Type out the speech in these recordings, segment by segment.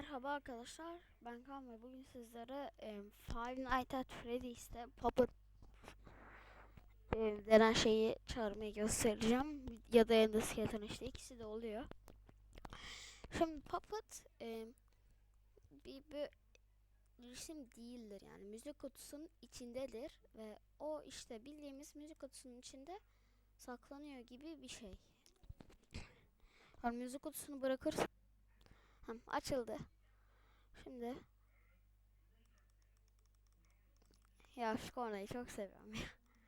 Merhaba arkadaşlar, ben Kaan ve bugün sizlere e, Five Nights at Freddy's'te Puppet e, denen şeyi çağırmayı göstereceğim. Ya da Ender Skeleton işte ikisi de oluyor. Şimdi Puppet e, bir, bir resim değildir yani müzik kutusunun içindedir ve o işte bildiğimiz müzik kutusunun içinde saklanıyor gibi bir şey. Yani müzik kutusunu bırakırsak Hem açıldı. Şimdi ya şu kornayı çok seviyorum ya.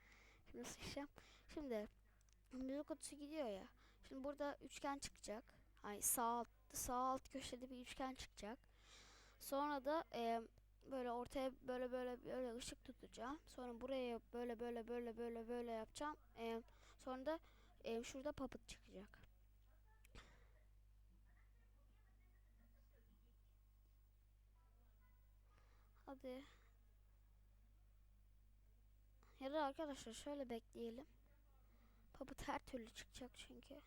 Şimdi sıçacağım. Şimdi müzik kutusu gidiyor ya. Şimdi burada üçgen çıkacak. Ay sağ alt, sağ alt köşede bir üçgen çıkacak. Sonra da e, böyle ortaya böyle böyle böyle ışık tutacağım. Sonra buraya böyle böyle böyle böyle böyle yapacağım. E, sonra da e, şurada puppet çıkacak. Hadi. Ya da arkadaşlar şöyle bekleyelim. Puppet her türlü çıkacak çünkü.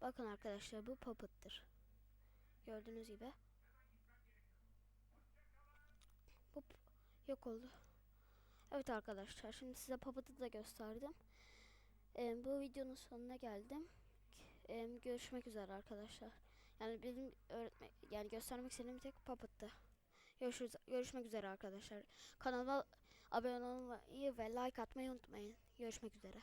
Bakın arkadaşlar bu Puppet'tir. Gördüğünüz gibi. Bu yok oldu. Evet arkadaşlar şimdi size Puppet'ı da gösterdim. Ee, bu videonun sonuna geldim. Ee, görüşmek üzere arkadaşlar. Yani benim öğretmek yani göstermek istediğim tek Puppet'tı. Görüşürüz, görüşmek üzere arkadaşlar. Kanala abone olmayı ve like atmayı unutmayın. Görüşmek üzere.